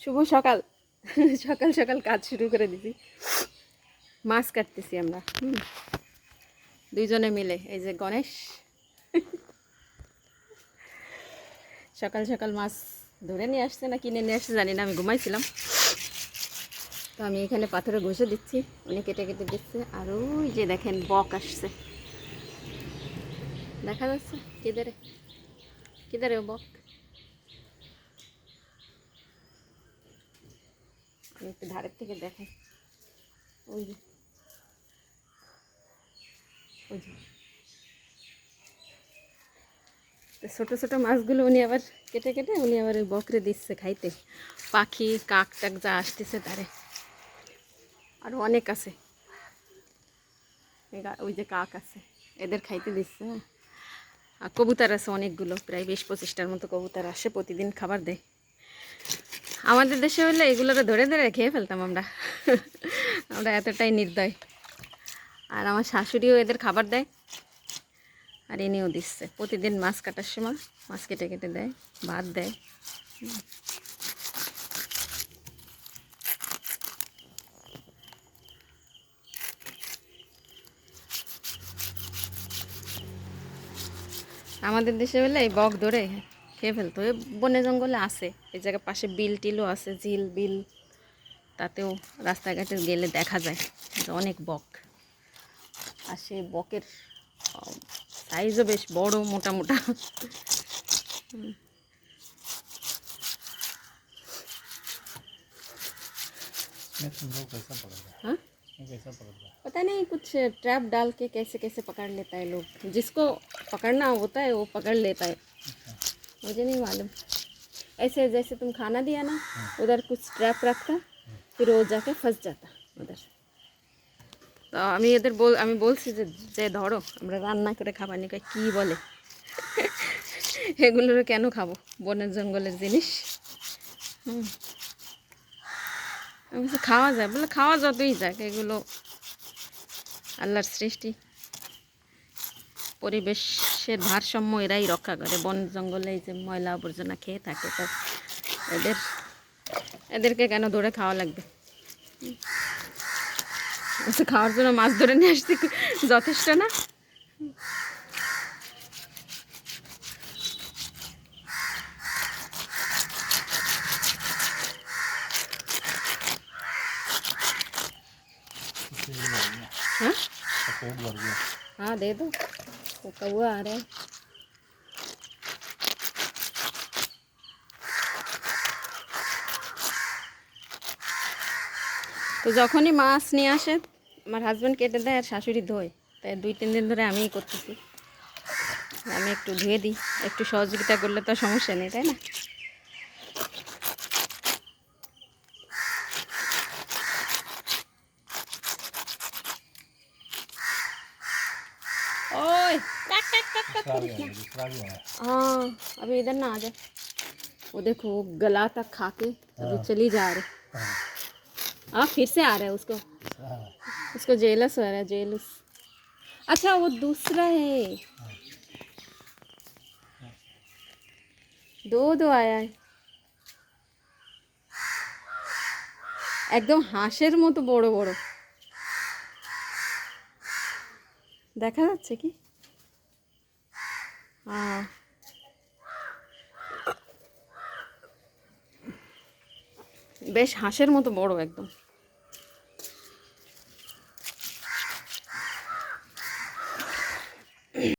শুভ সকাল। সকাল সকাল কাজ শুরু করে দিছি। মাছ কাটতেছি আমরা। দুইজনে মিলে, এই যে গণেশ। সকাল সকাল মাছ ধরে নিয়ে আসছে না কিনে নিয়ে আসছে জানি না, আমি ঘুমাইছিলাম। তো আমি এখানে পাথরে ঘষে দিচ্ছি, উনি কেটে কেটে দিচ্ছে। আর ওই যে দেখেন, বক আসছে। দেখা যাচ্ছে? কিদারে কিদারে বক? একটু ধারের থেকে দেখাই। ওই যে। ওই যে। ছোটো ছোটো মাছগুলো উনি আবার কেটে কেটে উনি আবার ওই বকরে দিচ্ছে খাইতে। পাখি, কাক টাক যা আসতেছে তারে। আর অনেক আছে। ওই যে কাক আছে, এদের খাইতে দিচ্ছে হ্যাঁ। আর কবুতর আছে অনেকগুলো, প্রায় বিশ পঁচিশটার মতো কবুতর আসে, প্রতিদিন খাবার দেয়। আমাদের দেশে হলে এগুলোকে ধরে ধরে খেয়ে ফেলতাম আমরা। আমরা এতটাই নির্দয়। আর আমার শাশুড়িও এদের খাবার দেয়। আর এনেও দিচ্ছে। প্রতিদিন মাছ কাটার সময় মাছ কেটে কেটে দেয়, ভাত দেয়। আমাদের দেশে হলে এই বক ধরে। খেয়ে ফেলতো এই বনে জঙ্গলে আছে এই জায়গায় পাশে বিল টিলও আছে ঝিল বিল তাতেও রাস্তাঘাটে গেলে দেখা যায় যে অনেক বক আর সেই বকের সাইজও বেশ বড় মোটা মোটা मैं तुम लोग कैसा पकड़ रहा हाँ है कैसा पकड़ रहा पता नहीं कुछ ट्रैप डाल के कैसे कैसे पकड़ लेता है लोग जिसको पकड़ना होता है वो पकड़ लेता है मुझे नहीं मालूम ऐसे जैसे तुम खाना दिया ना उधर कुछ ट्रैप रखता फिर वो जाके फंस जाता उधर তো আমি এদের বল আমি বলছি যে যে ধরো আমরা রান্না করে খাবার নিয়ে কয়, কী বলে এগুলোর কেন খাবো বনের জঙ্গলের জিনিস হুম আমি বলছি, খাওয়া যায় বলে খাওয়া যতই যাক এগুলো আল্লাহর সৃষ্টি পরিবেশের ভারসাম্য এরাই রক্ষা করে বন জঙ্গলে এই যে ময়লা আবর্জনা খেয়ে থাকে তো এদের এদেরকে কেন ধরে খাওয়া লাগবে হুম। আচ্ছা, খাওয়ার জন্য মাছ ধরে নিয়ে আসছি যথেষ্ট না हाँ पेट भर गया हाँ दे दो ఒక ఆరే তো যখনই মাছ নিয়ে আসে, আমার হাজব্যান্ড কেটে দেয় আর শাশুড়ি ধোয়। তাই দুই, তিন দিন ধরে আমিই করতেছি। আমি একটু ধুয়ে দিই, একটু সহযোগিতা করলে তো সমস্যা নেই, তাই না? ओए टक टक टक टक दूसरा भी आया दूसरा भी आया हाँ अभी इधर ना आ जाए वो देखो वो गला तक खा के अभी चली जा रहे हाँ हाँ फिर से आ रहा है उसको हाँ उसको जेलस हो रहा है जेलस अच्छा वो दूसरा है दो दो आया है একদম হাঁসের মতো বড় বড় দেখা যাচ্ছে কি হ্যাঁ বেশ হাঁসের মতো বড় একদম।